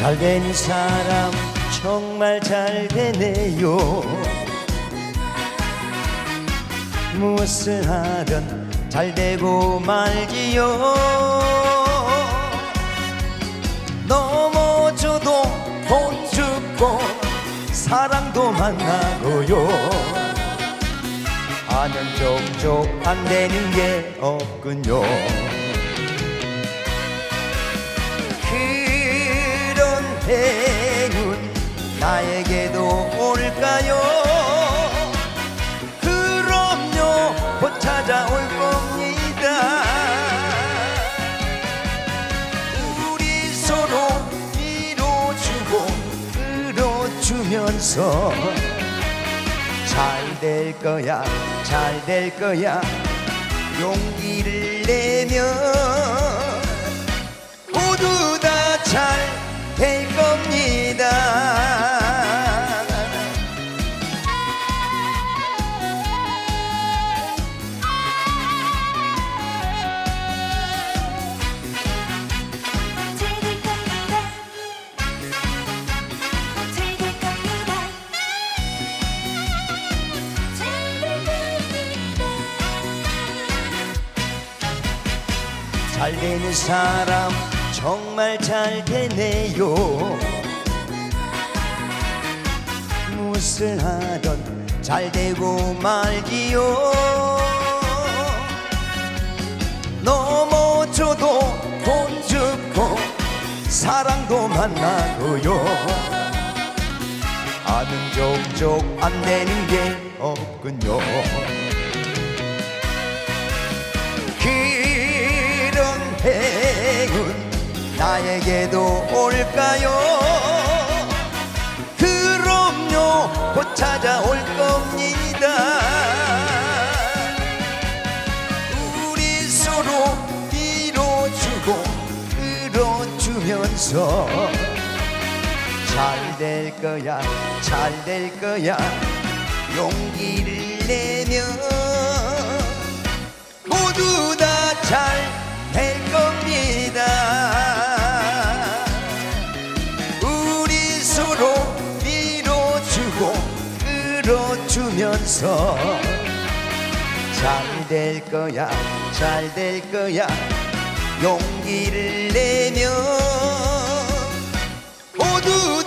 잘 되는 사람 정말 잘 되네요. 무엇을 하든 잘 되고 말지요. 넘어져도 못 죽고 사랑도 만나고요. 하는 족족 안 되는 게 없군요 주면서 잘 될 거야 잘 될 거야. 용기를 내면 모두 다 잘 잘 되는 사람 정말 잘 되네요. 무엇을 하던 잘 되고 말기요. 넘어져도 돈 죽고 사랑도 만나고요. 아는 족족 안 되는 게 없군요 나에게도 올까요? 그럼요 곧 찾아올 겁니다. 우리 서로 위로주고 끌어주면서 잘 될 거야 잘 될 거야. 용기를 내면 모두 다 잘 끌어주면서 잘 될 거야 잘 될 거야. 용기를 내면 모두